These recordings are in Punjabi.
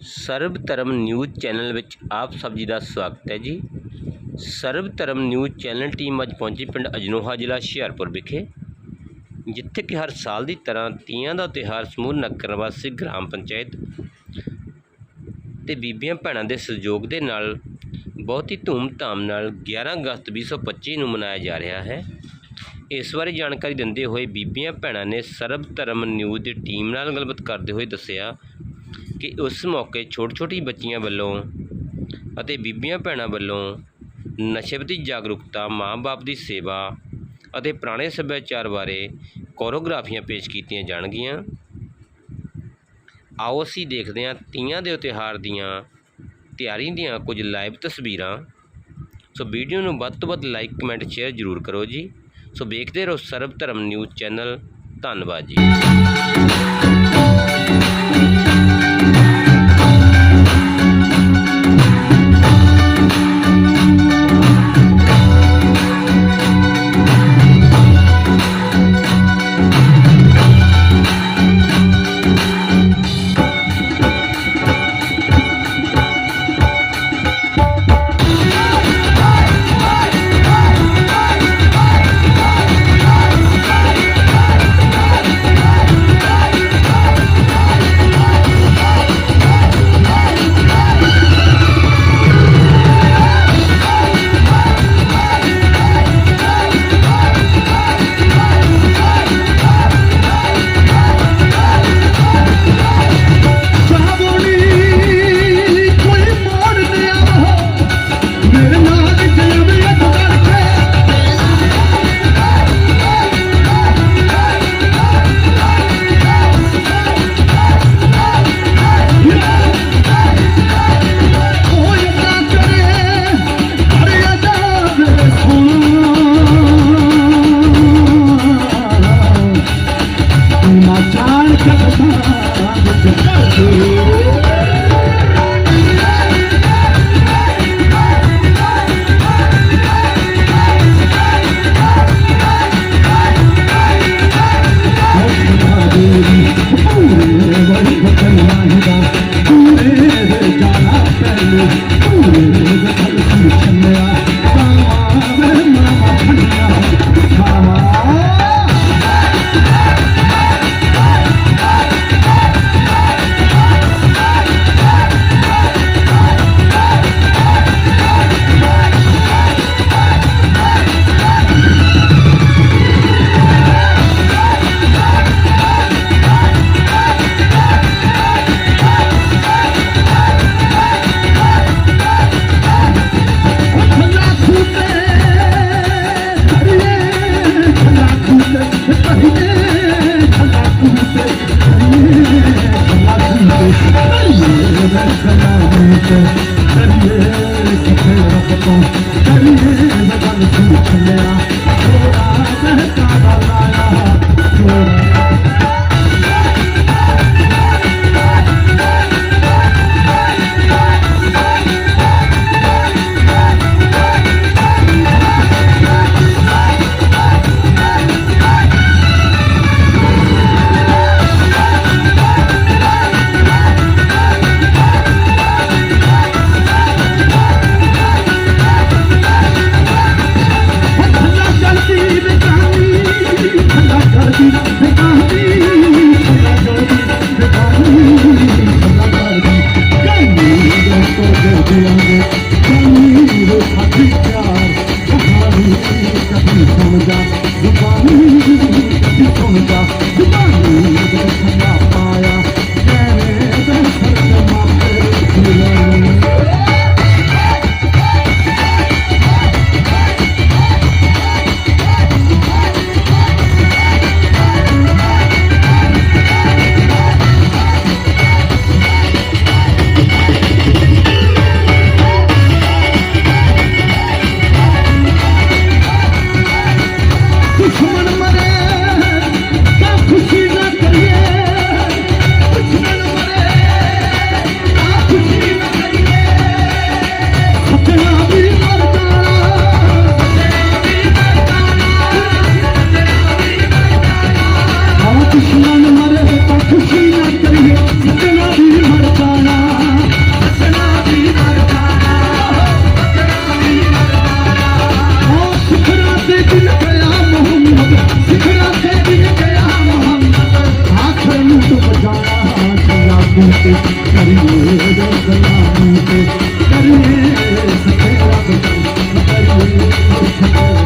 ਸਰਬ ਧਰਮ ਨਿਊਜ਼ ਚੈਨਲ ਵਿੱਚ ਆਪ ਸਭ ਜੀ ਦਾ ਸਵਾਗਤ ਹੈ ਜੀ। ਸਰਬ ਧਰਮ ਨਿਊਜ਼ ਚੈਨਲ ਟੀਮ ਅੱਜ ਪਹੁੰਚੀ ਪਿੰਡ ਅਜਨੋਹਾ ਜ਼ਿਲ੍ਹਾ ਹੁਸ਼ਿਆਰਪੁਰ ਵਿਖੇ, ਜਿੱਥੇ ਕਿ ਹਰ ਸਾਲ ਦੀ ਤਰ੍ਹਾਂ ਤੀਆਂ ਦਾ ਤਿਉਹਾਰ ਸਮੂਹ ਨੱਕਰ ਵਾਸੀ ਗ੍ਰਾਮ ਪੰਚਾਇਤ ਤੇ ਬੀਬੀਆਂ ਭੈਣਾਂ ਦੇ ਸਹਿਯੋਗ ਦੇ ਨਾਲ ਬਹੁਤ ਹੀ ਧੂਮ-ਧਾਮ ਨਾਲ 11 ਅਗਸਤ 2025 ਨੂੰ ਮਨਾਇਆ ਜਾ ਰਿਹਾ ਹੈ। ਇਸ ਬਾਰੇ ਜਾਣਕਾਰੀ ਦਿੰਦੇ ਹੋਏ ਬੀਬੀਆਂ ਭੈਣਾਂ ਨੇ ਸਰਬ ਧਰਮ ਨਿਊਜ਼ ਦੀ ਟੀਮ ਨਾਲ ਗੱਲਬਾਤ ਕਰਦੇ ਹੋਏ ਦੱਸਿਆ ਕਿ ਉਸ ਮੌਕੇ ਛੋਟੀ-ਛੋਟੀ ਬੱਚੀਆਂ ਵੱਲੋਂ ਅਤੇ ਬੀਬੀਆਂ ਭੈਣਾਂ ਵੱਲੋਂ ਨਸ਼ੇ ਪ੍ਰਤੀ ਜਾਗਰੂਕਤਾ, ਮਾਂ-ਬਾਪ ਦੀ ਸੇਵਾ ਅਤੇ ਪੁਰਾਣੇ ਸੱਭਿਆਚਾਰ ਬਾਰੇ ਕੋਰੀਓਗ੍ਰਾਫੀਆਂ ਪੇਸ਼ ਕੀਤੀਆਂ ਜਾਣਗੀਆਂ। ਆਓ ਅਸੀਂ ਦੇਖਦੇ ਹਾਂ ਤੀਆਂ ਦੇ ਤਿਉਹਾਰ ਦੀਆਂ ਤਿਆਰੀ ਦੀਆਂ ਕੁਝ ਲਾਈਵ ਤਸਵੀਰਾਂ। ਸੋ ਵੀਡੀਓ ਨੂੰ ਵੱਧ ਤੋਂ ਵੱਧ ਲਾਈਕ, ਕਮੈਂਟ, ਸ਼ੇਅਰ ਜ਼ਰੂਰ ਕਰੋ ਜੀ। ਸੋ ਵੇਖਦੇ ਰਹੋ ਸਰਬ ਧਰਮ ਨਿਊਜ਼ ਚੈਨਲ। ਧੰਨਵਾਦ ਜੀ। 嗯 ਤੇ ਕਰੀਏ ਜਸਨਾ ਤੇ ਕਰੀਏ ਸਤਿ ਰੱਬ ਕਰੀਏ ਸਤਿ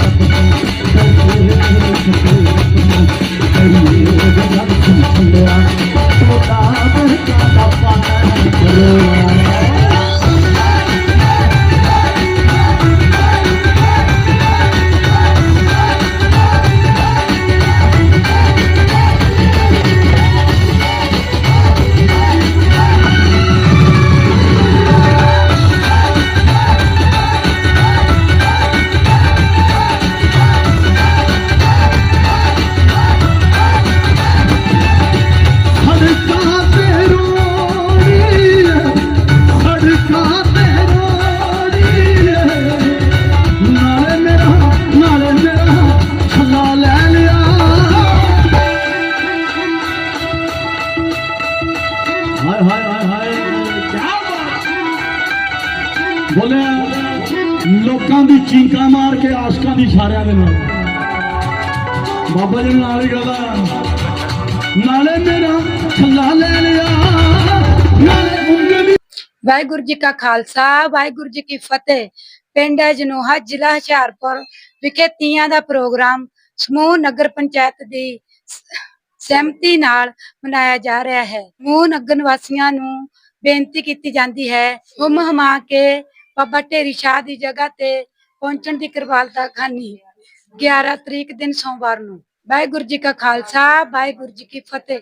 ਬੋਲੇ ਲੋਕਾਂ ਦੀ ਚੀਕਾਂ ਮਾਰ ਕੇ ਆਸ਼ਕਾਂ ਦੀ ਇਸ਼ਾਰਿਆਂ ਦੇ ਨਾਲ। ਬਾਬਾ ਜੀ ਨਾਲ ਹੀ ਗੱਲਾਂ ਨਾਲੇ ਮੇਰਾ ਛੱਲਾ ਲੈ ਲਿਆ। ਨਾਲੇ ਉਂਗਲੀ ਵਾਹਿਗੁਰੂ ਜੀ ਕਾ ਖਾਲਸਾ, ਵਾਹਿਗੁਰੂ ਜੀ ਕੀ ਫਤਿਹ। ਪਿੰਡ ਜਨੋਹਾ, ਜ਼ਿਲ੍ਹਾ ਹੁਸ਼ਿਆਰਪੁਰ। ਵਿਖੇ ਤੀਆਂ ਦਾ ਪ੍ਰੋਗਰਾਮ ਸਮੂਹ ਨਗਰ ਪੰਚਾਇਤ ਦੀ ਸਹਿਮਤੀ ਨਾਲ ਮਨਾਇਆ ਜਾ ਰਿਹਾ ਹੈ। ਸਮੂਹ ਨਗਰ ਨਿਵਾਸੀਆਂ ਨੂੰ ਬੇਨਤੀ ਕੀਤੀ ਜਾਂਦੀ ਹੈ ਹੁਮ ਹਮਾ ਕੇ ਬਾਬਾ ਢੇਰੀ ਸ਼ਾਹ ਦੀ ਜਗ੍ਹਾ ਤੇ ਪਹੁੰਚਣ ਦੀ ਕਿਰਪਾਲਤਾ ਖਾਨੀ 11 ਤਰੀਕ ਦਿਨ ਸੋਮਵਾਰ ਨੂੰ। ਵਾਹਿਗੁਰੂ ਜੀ ਕਾ ਖਾਲਸਾ, ਵਾਹਿਗੁਰੂ ਜੀ ਕੀ ਫਤਿਹ।